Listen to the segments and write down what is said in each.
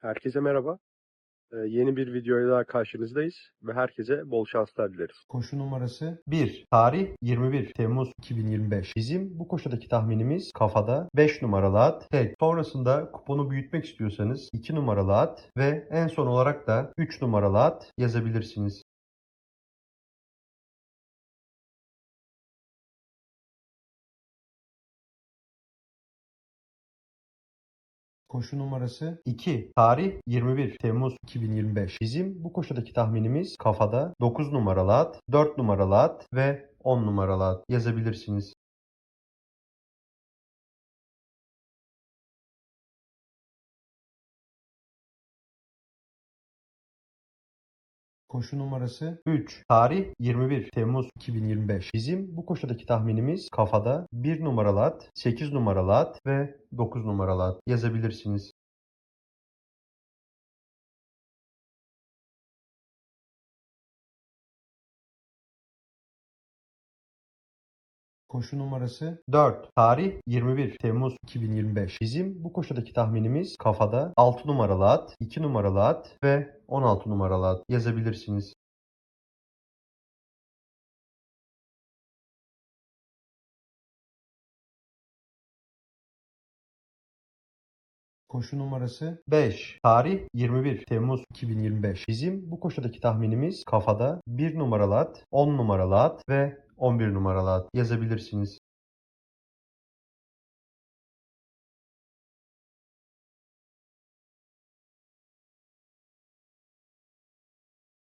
Herkese merhaba. Ee, yeni bir videoyla daha karşınızdayız ve herkese bol şanslar dileriz. Koşu numarası 1. Tarih 21 Temmuz 2025. Bizim bu koşudaki tahminimiz kafada 5 numaralı at tek. Sonrasında kuponu büyütmek istiyorsanız 2 numaralı at ve en son olarak da 3 numaralı at yazabilirsiniz. Koşu numarası 2. Tarih 21 Temmuz 2025. Bizim bu koşudaki tahminimiz kafada 9 numaralı at, 4 numaralı at ve 10 numaralı at yazabilirsiniz. Koşu numarası 3. Tarih 21 Temmuz 2025. Bizim bu koşudaki tahminimiz kafada 1 numaralı at, 8 numaralı at ve 9 numaralı at yazabilirsiniz. Koşu numarası 4. Tarih 21 Temmuz 2025. Bizim bu koşudaki tahminimiz kafada 6 numaralı at, 2 numaralı at ve 16 numaralı at yazabilirsiniz. Koşu numarası 5. Tarih 21 Temmuz 2025. Bizim bu koşudaki tahminimiz kafada 1 numaralı at, 10 numaralı at ve 11 numaralı yazabilirsiniz.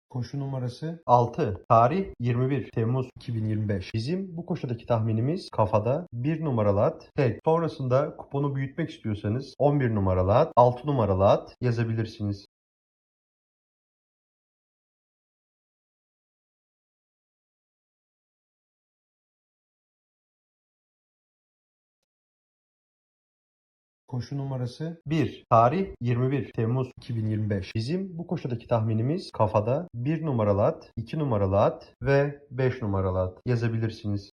Koşu numarası 6. Tarih 21 Temmuz 2025. Bizim bu koşudaki tahminimiz kafada 1 numaralı at tek. Sonrasında kuponu büyütmek istiyorsanız 11 numaralı at, 6 numaralı at yazabilirsiniz. Koşu numarası 1. Tarih 21 Temmuz 2025. Bizim bu koşudaki tahminimiz kafada 1 numaralı at, 2 numaralı at ve 5 numaralı at yazabilirsiniz.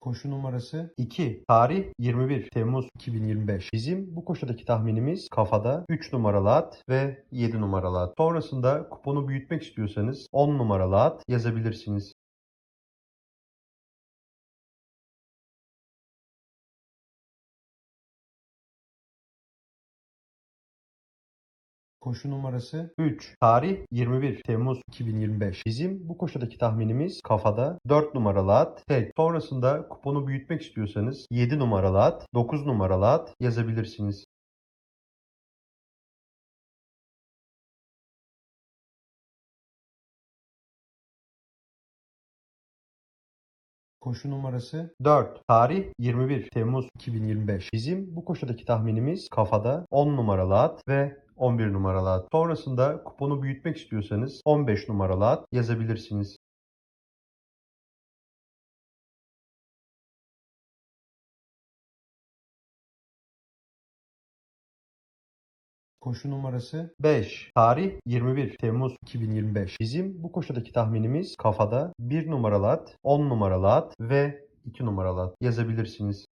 Koşu numarası 2. Tarih 21 Temmuz 2025. Bizim bu koşudaki tahminimiz kafada 3 numaralı at ve 7 numaralı at. Sonrasında kuponu büyütmek istiyorsanız 10 numaralı at yazabilirsiniz. Koşu numarası 3. Tarih 21 Temmuz 2025. Bizim bu koşudaki tahminimiz kafada 4 numaralı at tek. Sonrasında kuponu büyütmek istiyorsanız 7 numaralı at, 9 numaralı at yazabilirsiniz. Koşu numarası 4. Tarih 21 Temmuz 2025. Bizim bu koşudaki tahminimiz kafada 10 numaralı at ve 11 numaralı at. Sonrasında kuponu büyütmek istiyorsanız 15 numaralı at yazabilirsiniz. Koşu numarası 5. Tarih 21 Temmuz 2025. Bizim bu koşudaki tahminimiz kafada 1 numaralı at, 10 numaralı at ve 2 numaralı at yazabilirsiniz.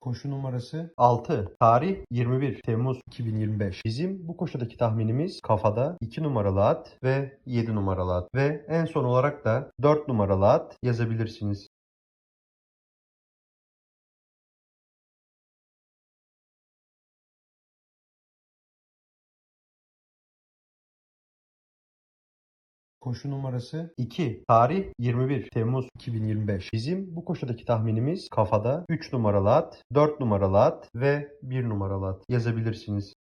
Koşu numarası 6. Tarih 21 Temmuz 2025. Bizim bu koşudaki tahminimiz kafada 2 numaralı at ve 7 numaralı at ve en son olarak da 4 numaralı at yazabilirsiniz. Koşu numarası 2. Tarih 21 Temmuz 2025. Bizim bu koşudaki tahminimiz kafada 3 numaralı at, 4 numaralı at ve 1 numaralı at yazabilirsiniz.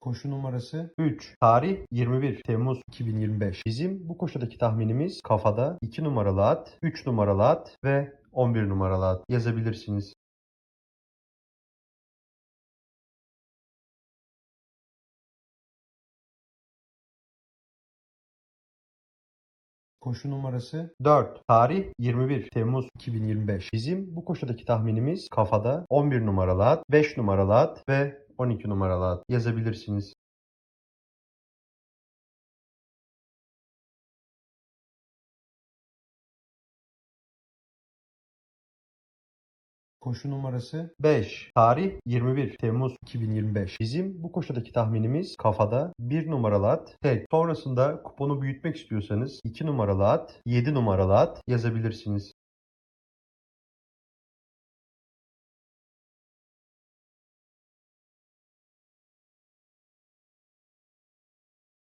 Koşu numarası 3. Tarih 21 Temmuz 2025. Bizim bu koşudaki tahminimiz kafada 2 numaralı at, 3 numaralı at ve 11 numaralı at yazabilirsiniz. Koşu numarası 4. Tarih 21 Temmuz 2025. Bizim bu koşudaki tahminimiz kafada 11 numaralı at, 5 numaralı at ve 12 numaralı yazabilirsiniz. Koşu numarası 5. Tarih 21 Temmuz 2025. Bizim bu koşudaki tahminimiz kafada 1 numaralı at, tek. Sonrasında kuponu büyütmek istiyorsanız 2 numaralı at, 7 numaralı at yazabilirsiniz.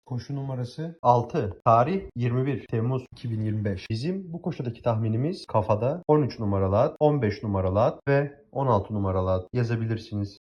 Koşu numarası 6. Tarih 21 Temmuz 2025. Bizim bu koşudaki tahminimiz kafada 13 numaralı at, 15 numaralı at ve 16 numaralı at yazabilirsiniz.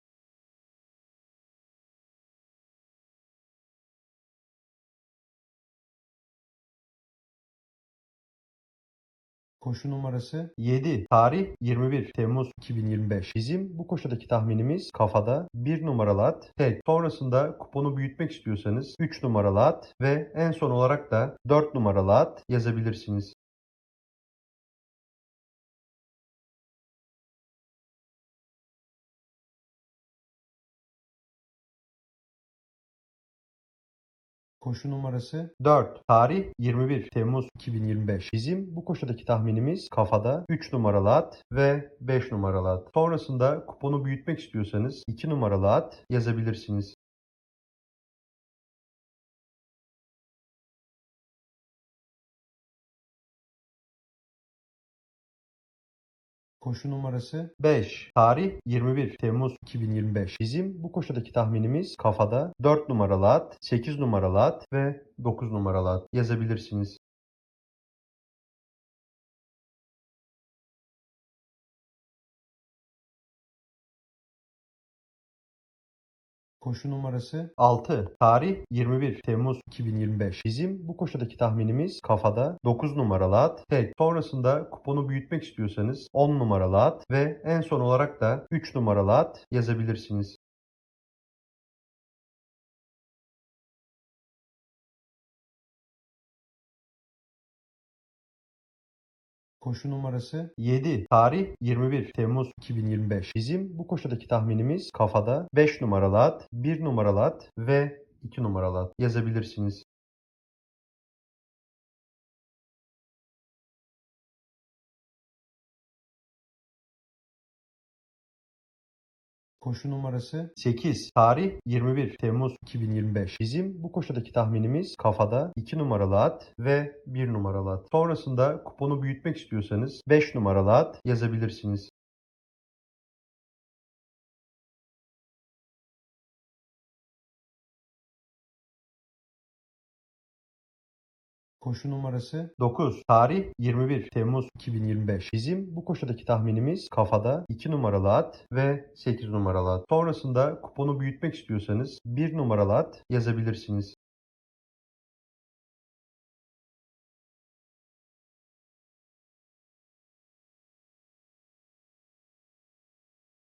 Koşu numarası 7. Tarih 21 Temmuz 2025. Bizim bu koşudaki tahminimiz kafada 1 numaralı at, tek. Sonrasında kuponu büyütmek istiyorsanız 3 numaralı at ve en son olarak da 4 numaralı at yazabilirsiniz. Koşu numarası 4. Tarih 21 Temmuz 2025. Bizim bu koşudaki tahminimiz kafada 3 numaralı at ve 5 numaralı at. Sonrasında kuponu büyütmek istiyorsanız 2 numaralı at yazabilirsiniz. Koşu numarası 5. Tarih 21 Temmuz 2025. Bizim bu koşudaki tahminimiz kafada 4 numaralı at, 8 numaralı at ve 9 numaralı at yazabilirsiniz. Koşu numarası 6. Tarih 21 Temmuz 2025. Bizim bu koşudaki tahminimiz kafada 9 numaralı at, tek. Sonrasında kuponu büyütmek istiyorsanız 10 numaralı at ve en son olarak da 3 numaralı at yazabilirsiniz. Koşu numarası 7. Tarih 21 Temmuz 2025. Bizim bu koşudaki tahminimiz kafada 5 numaralı at, 1 numaralı at ve 2 numaralı at yazabilirsiniz. Koşu numarası 8. Tarih 21 Temmuz 2025. Bizim bu koşudaki tahminimiz kafada 2 numaralı at ve 1 numaralı at. Sonrasında kuponu büyütmek istiyorsanız 5 numaralı at yazabilirsiniz. Koşu numarası 9. Tarih 21 Temmuz 2025. Bizim bu koşudaki tahminimiz kafada 2 numaralı at ve 8 numaralı at. Sonrasında kuponu büyütmek istiyorsanız 1 numaralı at yazabilirsiniz.